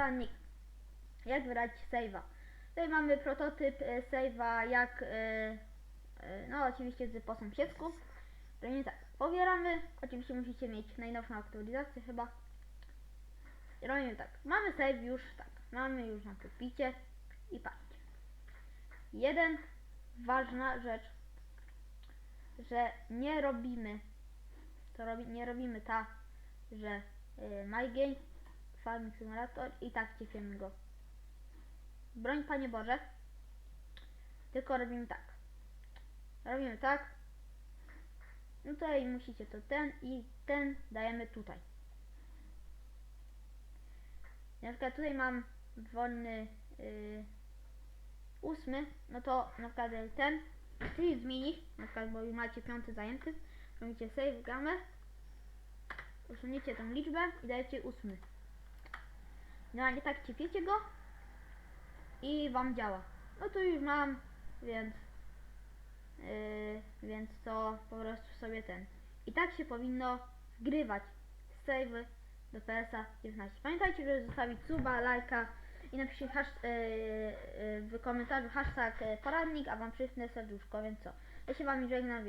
poradnik, jak wybrać save'a. Tutaj mamy prototyp e, save'a, jak, e, e, no oczywiście z po sąsiedzku. Robimy tak, pobieramy, oczywiście musicie mieć najnowszą aktualizację chyba. Robimy tak, mamy save już, tak, mamy już na pulpicie i patrzcie. Jeden, ważna rzecz, że nie robimy, to robi, nie robimy ta, że y, Farming Simulator i tak ciepiemy go. Broń Panie Boże, tylko robimy tak. Robimy tak. No tutaj musicie to ten i ten dajemy tutaj. Na przykład tutaj mam wolny yy, ósmy, no to na przykład ten, czyli zmienić, na przykład bo już macie piąty zajęty, robicie save gamę, usuniecie tą liczbę i dajecie ósmy. No nie tak ciepiecie go i wam działa. No to już mam, więc yy, więc to po prostu sobie ten. I tak się powinno wgrywać save do PS-a 19. Pamiętajcie, żeby zostawić suba, lajka i napiszcie yy, yy, w komentarzu hashtag yy, poradnik, a wam przyśnę serduszko, więc co? Ja się wam żegnam, więc